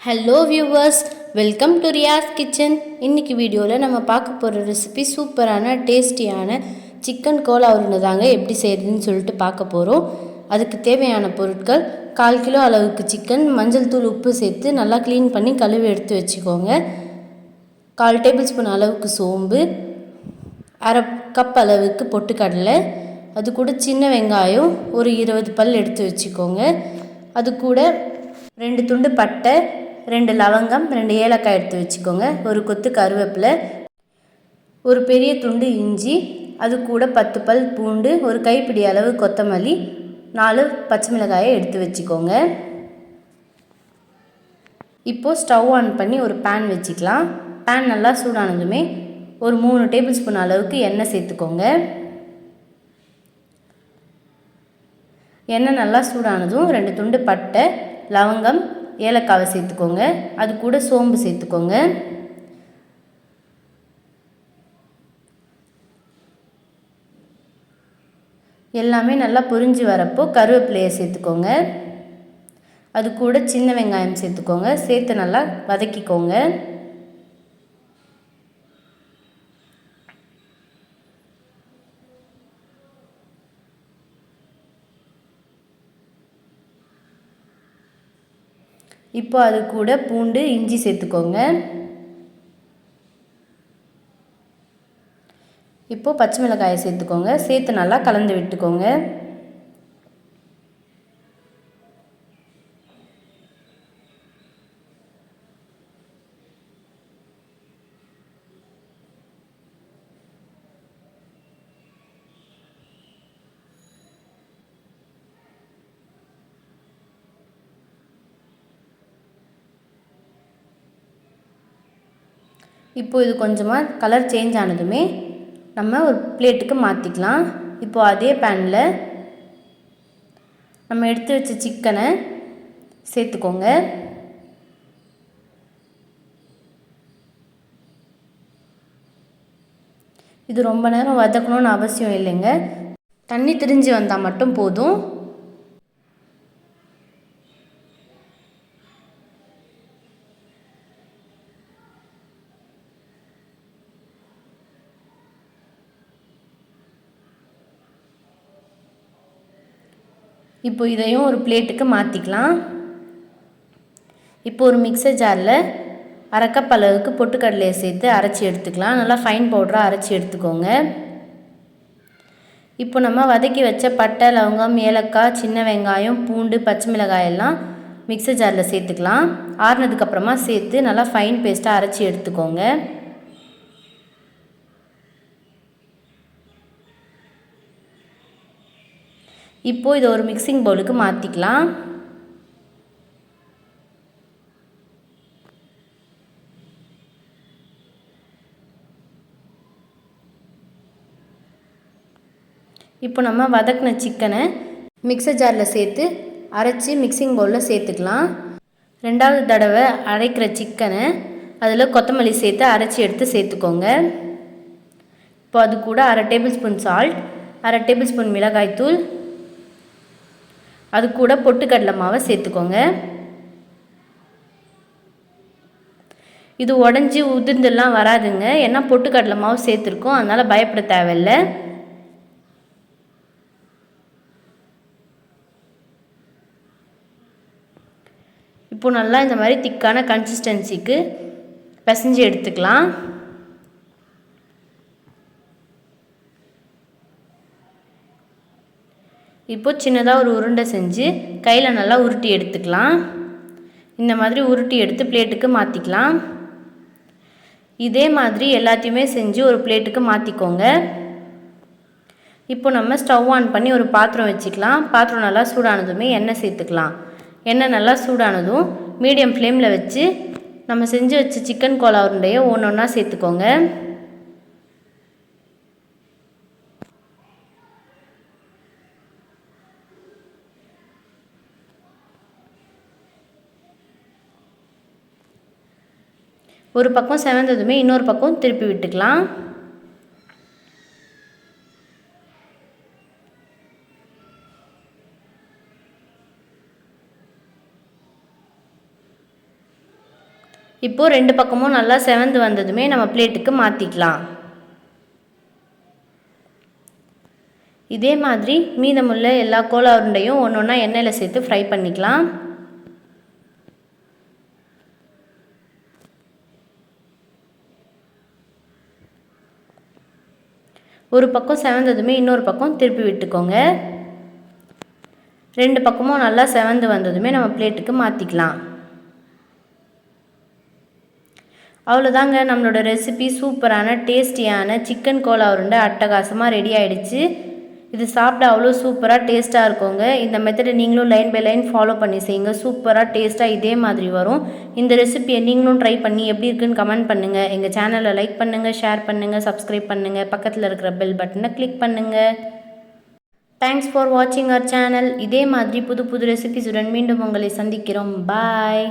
Hello viewers welcome to Riya's kitchen இன்னைக்கு வீடியோவில் நம்ம பார்க்க போகிற ரெசிபி சூப்பரான டேஸ்டியான சிக்கன் கோலா உருண்டை தாங்க எப்படி செய்கிறதுன்னு சொல்லிட்டு பார்க்க போகிறோம் அதுக்கு தேவையான பொருட்கள் கால் கிலோ அளவுக்கு சிக்கன் மஞ்சள் தூள் உப்பு சேர்த்து நல்லா க்ளீன் பண்ணி கழுவி எடுத்து வச்சுக்கோங்க. கால் டேபிள் ஸ்பூன் அளவுக்கு சோம்பு அரை கப் அளவுக்கு பொட்டுக்கடலை அது கூட சின்ன வெங்காயம் ஒரு இருபது பல் எடுத்து வச்சுக்கோங்க. அது கூட ரெண்டு துண்டு பட்டை ரெண்டு லவங்கம் ரெண்டு ஏலக்காய் எடுத்து வச்சுக்கோங்க. ஒரு கொத்து கருவேப்பிலை ஒரு பெரிய துண்டு இஞ்சி அது கூட பத்து பல் பூண்டு ஒரு கைப்பிடி அளவு கொத்தமல்லி நாலு பச்சை மிளகாயை எடுத்து வச்சுக்கோங்க. இப்போது ஸ்டவ் ஆன் பண்ணி ஒரு பேன் வச்சுக்கலாம். பேன் நல்லா சூடானதுமே ஒரு மூணு டேபிள் ஸ்பூன் அளவுக்கு எண்ணெய் சேர்த்துக்கோங்க. எண்ணெய் நல்லா சூடானதும் ரெண்டு துண்டு பட்டை லவங்கம் ஏலக்காவை சேர்த்துக்கோங்க. அது கூட சோம்பு சேர்த்துக்கோங்க. எல்லாமே நல்லா பொரிஞ்சு வரப்போ கருவேப்பிலையை சேர்த்துக்கோங்க. அது கூட சின்ன வெங்காயம் சேர்த்துக்கோங்க. சேர்த்து நல்லா வதக்கிக்கோங்க. இப்போ அது கூட பூண்டு இஞ்சி சேர்த்துக்கோங்க. இப்போது பச்சை மிளகாயை சேர்த்துக்கோங்க. சேர்த்து நல்லா கலந்து விட்டுக்கோங்க. இப்போது இது கொஞ்சமாக கலர் சேஞ்ச் ஆனதுமே நம்ம ஒரு பிளேட்டுக்கு மாற்றிக்கலாம் இப்போது அதே பேனில் நம்ம எடுத்து வச்ச சிக்கனை சேர்த்துக்கோங்க. இது ரொம்ப நேரம் வதக்கணும்னு அவசியம் இல்லைங்க. தண்ணி திரிஞ்சு வந்தால் மட்டும் போதும். இப்போ இதையும் ஒரு பிளேட்டுக்கு மாற்றிக்கலாம் இப்போ ஒரு மிக்சர் ஜாரில் அரைக்கப் அளவுக்கு பொட்டுக்கடலையை சேர்த்து அரைச்சி எடுத்துக்கலாம். நல்லா ஃபைன் பவுடராக அரைச்சி எடுத்துக்கோங்க. இப்போ நம்ம வதக்கி வச்ச பட்டை லவங்கம் ஏலக்காய் சின்ன வெங்காயம் பூண்டு பச்சை மிளகாய் எல்லாம் மிக்சர் ஜாரில் சேர்த்துக்கலாம். ஆறுனதுக்கப்புறமா சேர்த்து நல்லா ஃபைன் பேஸ்ட்டாக அரைச்சி எடுத்துக்கோங்க. இப்போது இதை ஒரு மிக்சிங் பவுலுக்கு மாற்றிக்கலாம் இப்போ நம்ம வதக்கின சிக்கனை மிக்சர் ஜாரில் சேர்த்து அரைச்சி மிக்சிங் பவுலில் சேர்த்துக்கலாம். ரெண்டாவது தடவை அரைக்கிற சிக்கனை அதில் கொத்தமல்லி சேர்த்து அரைச்சி எடுத்து சேர்த்துக்கோங்க. இப்போ அது கூட அரை டேபிள் ஸ்பூன் சால்ட் அரை டேபிள் ஸ்பூன் மிளகாய்த்தூள் அது கூட பொட்டுக்கடலை மாவை சேர்த்துக்கோங்க. இது உடஞ்சி உதிர்ந்துலாம் வராதுங்க. ஏன்னா பொட்டுக்கடலை மாவு சேர்த்துருக்கோம். அதனால் பயப்பட தேவையில்லை. இப்போ நல்லா இந்த மாதிரி திக்கான கன்சிஸ்டன்சிக்கு பிசைஞ்சு எடுத்துக்கலாம். இப்போ சின்னதாக ஒரு உருண்டை செஞ்சு கையில் நல்லா உருட்டி எடுத்துக்கலாம். இந்த மாதிரி உருட்டி எடுத்து பிளேட்டுக்கு மாற்றிக்கலாம் இதே மாதிரி எல்லாத்தையுமே செஞ்சு ஒரு பிளேட்டுக்கு மாற்றிக்கோங்க இப்போ நம்ம ஸ்டவ் ஆன் பண்ணி ஒரு பாத்திரம் வச்சுக்கலாம். பாத்திரம் நல்லா சூடானதுமே எண்ணெய் சேர்த்துக்கலாம். எண்ணெய் நல்லா சூடானதும் மீடியம் ஃப்ளேமில் வச்சு நம்ம செஞ்சு வச்ச சிக்கன் கோலா உருண்டையை ஒன்று ஒன்றா சேர்த்துக்கோங்க. ஒரு பக்கம் செவந்ததுமே இன்னொரு பக்கம் திருப்பி விட்டுக்கலாம். இப்போது ரெண்டு பக்கமும் நல்லா செவந்து வந்ததுமே நம்ம பிளேட்டுக்கு மாற்றிக்கலாம் இதே மாதிரி மீதமுள்ள எல்லா கோலா உருண்டையும் ஒன்று ஒன்றா எண்ணெயில் சேர்த்து ஃப்ரை பண்ணிக்கலாம். ஒரு பக்கம் செவந்ததுமே இன்னொரு பக்கம் திருப்பி விட்டுக்கோங்க. ரெண்டு பக்கமும் நல்லா செவந்து வந்ததுமே நம்ம பிளேட்டுக்கு மாற்றிக்கலாம் அவ்வளோதாங்க நம்மளோட ரெசிபி. சூப்பரான டேஸ்டியான சிக்கன் கோலா உருண்டை அட்டகாசமாக ரெடி ஆகிடுச்சு இது சாப்பிட அவ்வளோ சூப்பராக டேஸ்ட்டாக இருக்குங்க. இந்த மெத்தடை நீங்களும் லைன் பை லைன் ஃபாலோ பண்ணி செய்யுங்க. சூப்பராக டேஸ்ட்டாக இதே மாதிரி வரும். இந்த ரெசிபியை நீங்களும் ட்ரை பண்ணி எப்படி இருக்குன்னு கமெண்ட் பண்ணுங்கள் எங்கள் சேனலை லைக் பண்ணுங்கள் ஷேர் பண்ணுங்கள் சப்ஸ்கிரைப் பண்ணுங்கள் பக்கத்தில் இருக்கிற பெல் பட்டனை கிளிக் பண்ணுங்கள் தேங்க்ஸ் ஃபார் வாட்சிங் அவர் சேனல் இதே மாதிரி புது புது ரெசிபிஸுடன் மீண்டும் உங்களை சந்திக்கிறோம். பாய்